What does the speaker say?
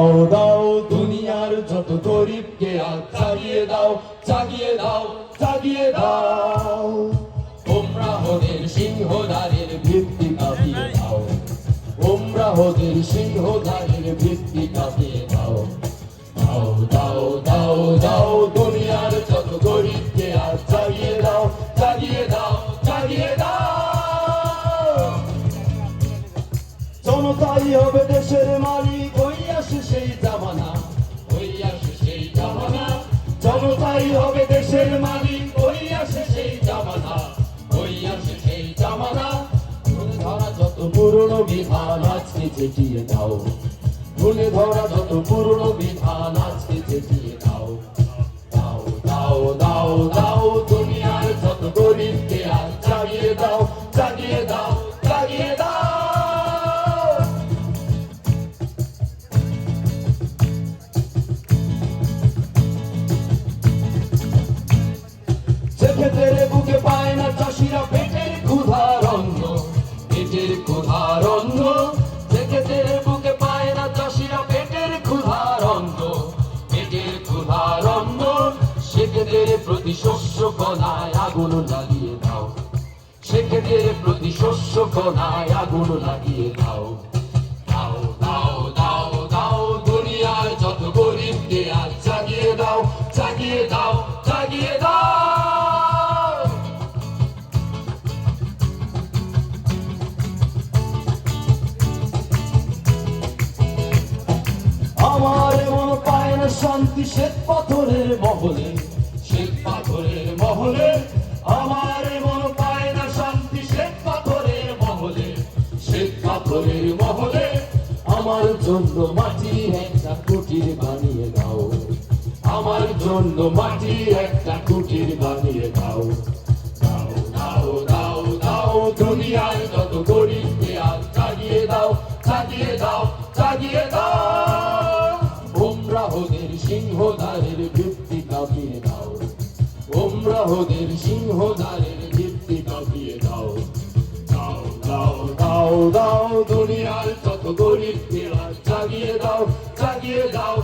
দাও দাও, দুনিয়ার যত গরিবকে আজ জাগিয়ে দাও জাগিয়ে দাও জাগিয়ে দাও। ওমরাহদের সিংহদারের ভিত্তি কাঁপিয়ে দাও। ওমরাহদের সিংহদারের ভিত্তি কাঁপিয়ে দাও। দাও দাও দাও দাও, দুনিয়ার যত গরিবকে আজ জাগিয়ে দাও জাগিয়ে দাও জাগিয়ে দাও। জনতাই হবে হবে দেশের মালিক আসে সেই জামানা আসে সেই জামানা। ভুলে ধরা যত পুরনো বিধান, আজকে চেটিয়ে দাও। ভুলে ধরা যত পুরনো বিধান, আজকে সেক্ষেত্রে প্রতি শস্য কণায় আগুন লাগিয়ে দাও। সেক্ষেত্রে প্রতি শস্য কণায় আগুন লাগিয়ে দাও। আমার মন পায় না শান্তি, শ্বেত পাথরের মহলে। জন্য মাটি একটা কুটির বানিয়ে দাও। আমার জন্য মাটি একটা কুটির বানিয়ে দাও। দাও দাও দাও দাও দুনিয়ার যত গরিবকে আর দাও, জাগিয়ে দাও জাগিয়ে দাও। ওমরা সিংহদারের ভিত্তি কাঁপিয়ে দাও। সিংহদারের ভিত্তি কাঁপিয়ে দাও। দাও দাও দাও দুনিয়ার যত গরিবকে 越到，再越到。